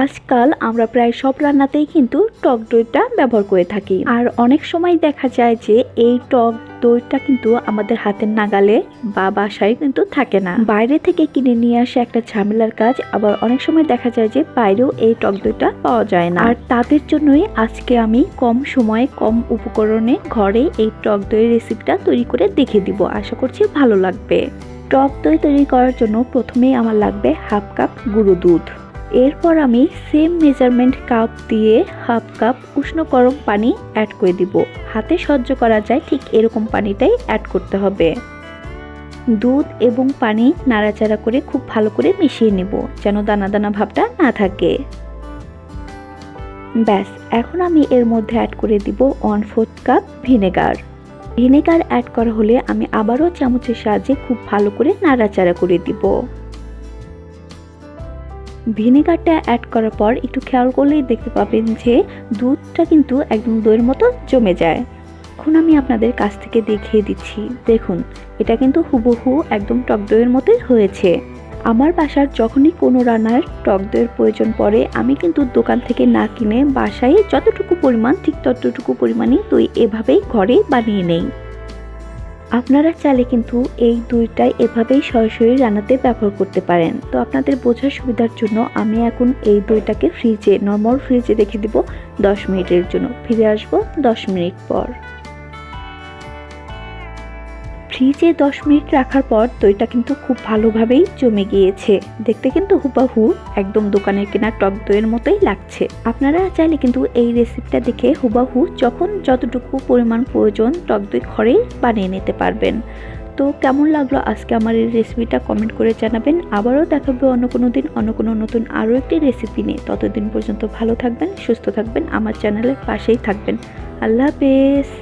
আজকাল আমরা প্রায় সব রান্নাতেই কিন্তু টক দইটা ব্যবহার করে থাকি। আর অনেক সময় দেখা যায় যে এই টক দইটা কিন্তু আমাদের হাতের নাগালে বা বাসায় কিন্তু থাকে না। বাইরে থেকে কিনে নিয়ে আসা একটা ঝামেলার কাজ, আবার অনেক সময় দেখা যায় যে বাইরেও এই টক দইটা পাওয়া যায় না। আর তাদের জন্যই আজকে আমি কম সময়ে, কম উপকরণে ঘরে এই টক দইয়ের রেসিপিটা তৈরি করে দেখে দিব। আশা করছি ভালো লাগবে। টক দই তৈরি করার জন্য প্রথমেই আমার লাগবে হাফ কাপ গুঁড়ো দুধ। এরপর আমি সেম মেজারমেন্ট কাপ দিয়ে হাফ কাপ উষ্ণ গরম পানি অ্যাড করে দিব। হাতে সহ্য করা যায় ঠিক এরকম পানিটাই অ্যাড করতে হবে। দুধ এবং পানি নাড়াচাড়া করে খুব ভালো করে মিশিয়ে নেব যেন দানা দানা ভাবটা না থাকে। ব্যাস, এখন আমি এর মধ্যে অ্যাড করে দিব one fourth cup vinegar vinegar add করা হলে আমি আবারও চামচের সাহায্যে খুব ভালো করে নাড়াচাড়া করে দিব। ভিনেগারটা অ্যাড করার পর একটু খেয়াল করলেই দেখতে পাবেন যে দুধটা কিন্তু একদম দইয়ের মতো জমে যায়। এখন আমি আপনাদের কাছ থেকে দেখিয়ে দিচ্ছি। দেখুন, এটা কিন্তু হুবহু একদম টক দইয়ের মতোই হয়েছে। আমার বাসার যখনই কোনো রান্নার টক দইয়ের প্রয়োজন পড়ে, আমি কিন্তু দোকান থেকে না কিনে বাসায় যতটুকু পরিমাণ, ঠিক ততটুকু পরিমাণই দই এভাবেই ঘরে বানিয়ে নেই। আপনারা চাইলে কিন্তু এই দুইটাই এভাবেই সরাসরি রান্নাতে ব্যবহার করতে পারেন। তো আপনাদের বোঝার সুবিধার জন্য আমি এখন এই দুইটাকে ফ্রিজে নর্মাল ফ্রিজে রেখে দিব দশ মিনিটের জন্য। ফিরে আসব দশ মিনিট পর। ফ্রিজে দশ মিনিট রাখার পর দইটা কিন্তু খুব ভালোভাবেই জমে গিয়েছে। দেখতে কিন্তু হুবাহু, একদম দোকানের কেনা টক দইয়ের মতোই লাগছে। আপনারা চাইলে কিন্তু এই রেসিপিটা দেখে হুবাহু যখন যতটুকু পরিমাণ প্রয়োজন টক দই ঘরেই বানিয়ে নিতে পারবেন। তো কেমন লাগল আজকে আমার এই রেসিপিটা কমেন্ট করে জানাবেন। আবারও দেখাবে অন্য কোনো দিন, অন্য কোনো নতুন আরও একটি রেসিপি নিয়ে। ততদিন পর্যন্ত ভালো থাকবেন, সুস্থ থাকবেন, আমার চ্যানেলের পাশেই থাকবেন। আল্লাহ হাফেজ।